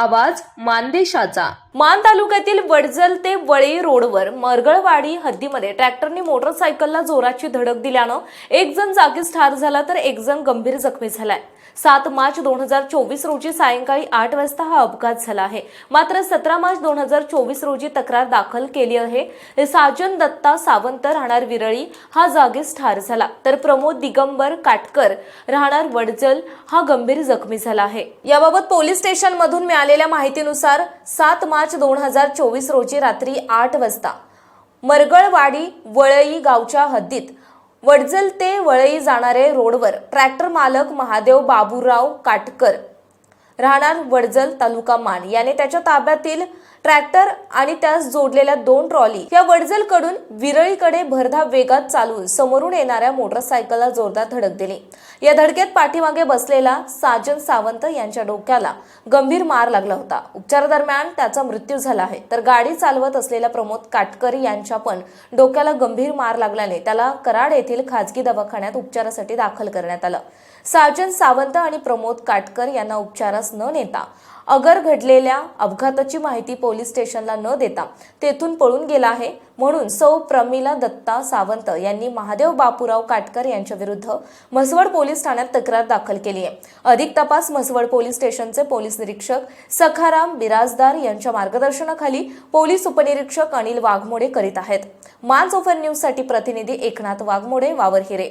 आवाज मानदेशाचा. मान तालुक्यातील वडजल ते वळी रोडवर मरगळवाडी हद्दीमध्ये ट्रॅक्टरने मोटरसायकलला जोराची धडक दिल्यानं एक जण जागीच ठार झाला तर एक जण गंभीर जखमी झालाय. सात मार्च दोन हजार चोवीस रोजी सायंकाळी आठ वाजता हा अपघात झाला आहे. मात्र सतरा मार्च दोन हजार चोवीस रोजी तक्रार दाखल केली आहे. साजन दत्ता सावंत राहणार विरळी हा जागीच ठार झाला. तर प्रमोद दिगंबर काटकर राहणार वडजल हा गंभीर जखमी झाला आहे. याबाबत पोलीस स्टेशनमधून मिळाले मिळालेल्या माहितीनुसार सात मार्च दोन हजार चोवीस रोजी रात्री आठ वाजता मरगळवाडी वळई गावच्या हद्दीत वडजल ते वळई जाणारे रोडवर ट्रॅक्टर मालक महादेव बाबूराव काटकर राहणार वडजल तालुका मान. याने त्याच्या ताब्यातील ट्रॅक्टर आणि त्यास जोडलेल्या दोन ट्रॉली या वडजलकडून विरळीकडे भरधाव वेगात चालून समोरून येणाऱ्या मोटरसायकलला जोरदार धडक दिली. या धडकेत पाठीमागे बसलेला साजन सावंत यांच्या डोक्याला गंभीर मार लागला होता. उपचारादरम्यान त्याचा मृत्यू झाला आहे. तर गाडी चालवत असलेल्या प्रमोद काटकर यांच्या पण डोक्याला गंभीर मार लागल्याने त्याला कराड येथील खाजगी दवाखान्यात उपचारासाठी दाखल करण्यात आलं. साजन सावंत आणि प्रमोद काटकर यांना उपचारास न नेता अगर घडलेल्या अपघाताची माहिती पोलीस स्टेशनला न देता तेथून पळून गेला आहे म्हणून सौ प्रमिला दत्ता सावंत यांनी महादेव बापूराव काटकर यांच्या विरुद्ध म्हसवड पोलीस ठाण्यात तक्रार दाखल केली आहे. अधिक तपास म्हसवड पोलीस स्टेशनचे पोलीस निरीक्षक सखाराम बिराजदार यांच्या मार्गदर्शनाखाली पोलीस उपनिरीक्षक अनिल वाघमोडे करीत आहेत. मानसोफर न्यूजसाठी प्रतिनिधी एकनाथ वाघमोडे वावरहिरे